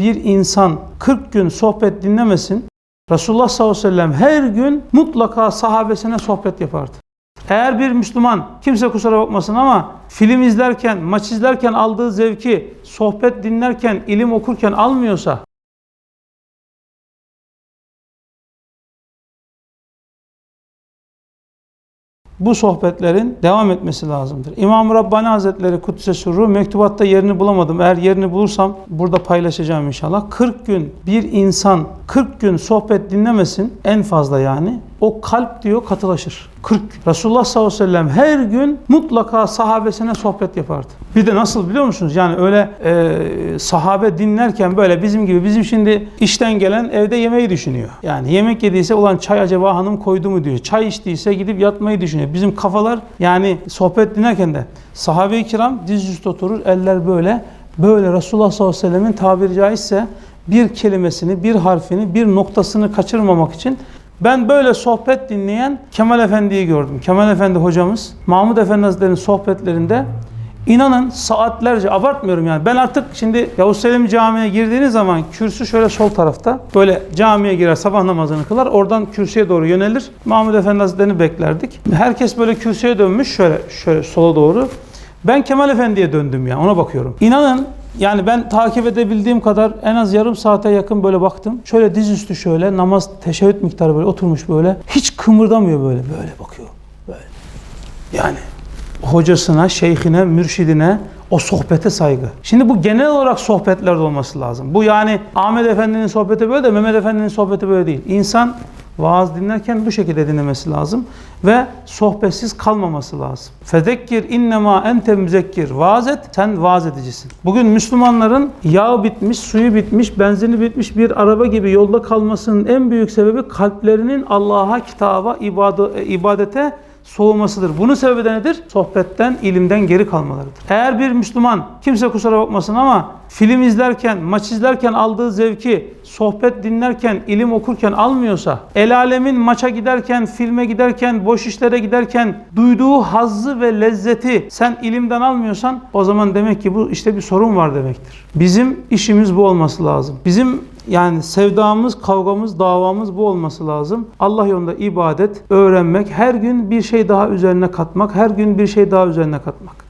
bir insan 40 gün sohbet dinlemesin. Resulullah sallallahu aleyhi ve sellem her gün mutlaka sahabesine sohbet yapardı. Eğer bir Müslüman, kimse kusura bakmasın ama film izlerken, maç izlerken aldığı zevki, sohbet dinlerken, ilim okurken almıyorsa, bu sohbetlerin devam etmesi lazımdır. İmam Rabbani Hazretleri Kudüs'e Sürru mektubatta yerini bulamadım. Eğer yerini bulursam burada paylaşacağım inşallah. 40 gün bir insan 40 gün sohbet dinlemesin en fazla yani. O kalp diyor katılaşır. 40 gün. Resulullah sallallahu aleyhi ve sellem her gün mutlaka sahabesine sohbet yapardı. Bir de nasıl biliyor musunuz? Yani öyle e, sahabe dinlerken böyle bizim gibi bizim şimdi işten gelen evde yemeği düşünüyor. Yani yemek yediyse ulan çay acaba hanım koydu mu diyor. Çay içtiyse gidip yatmayı düşünüyor. Bizim kafalar yani sohbet dinlerken de sahabe-i kiram dizüstü oturur eller böyle böyle Resulullah sallallahu aleyhi ve sellemin tabiri caizse bir kelimesini, bir harfini, bir noktasını kaçırmamak için ben böyle sohbet dinleyen Kemal Efendi'yi gördüm. Kemal Efendi hocamız Mahmud Efendi Hazretleri'nin sohbetlerinde inanın saatlerce abartmıyorum yani. Ben artık şimdi Yavuz Selim Camii'ye girdiğiniz zaman kürsü şöyle sol tarafta. Böyle camiye girer sabah namazını kılar. Oradan kürsüye doğru yönelir. Mahmud Efendi Hazretleri'ni beklerdik. Herkes böyle kürsüye dönmüş şöyle şöyle sola doğru. Ben Kemal Efendi'ye döndüm ya ona bakıyorum. İnanın yani ben takip edebildiğim kadar en az yarım saate yakın böyle baktım. Şöyle dizüstü şöyle namaz teşehhüd miktarı böyle oturmuş böyle. Hiç kımırdamıyor böyle böyle bakıyor. Böyle. Yani hocasına, şeyhine, mürşidine o sohbete saygı. Şimdi bu genel olarak sohbetlerde olması lazım. Bu yani Ahmet Efendi'nin sohbeti böyle de Mehmet Efendi'nin sohbeti böyle değil. İnsan vaaz dinlerken bu şekilde dinlemesi lazım ve sohbetsiz kalmaması lazım. Fezekkir innema ente müzekkir. Vaaz et, sen vaaz edicisin. Bugün Müslümanların yağı bitmiş, suyu bitmiş, benzini bitmiş bir araba gibi yolda kalmasının en büyük sebebi kalplerinin Allah'a, kitaba, ibade- ibadete soğumasıdır. Bunun sebebi de nedir? Sohbetten, ilimden geri kalmalarıdır. Eğer bir Müslüman, kimse kusura bakmasın ama film izlerken, maç izlerken aldığı zevki, sohbet dinlerken, ilim okurken almıyorsa, el alemin maça giderken, filme giderken, boş işlere giderken duyduğu hazzı ve lezzeti sen ilimden almıyorsan o zaman demek ki bu işte bir sorun var demektir. Bizim işimiz bu olması lazım. Bizim yani sevdamız, kavgamız, davamız bu olması lazım. Allah yolunda ibadet, öğrenmek, her gün bir şey daha üzerine katmak, her gün bir şey daha üzerine katmak.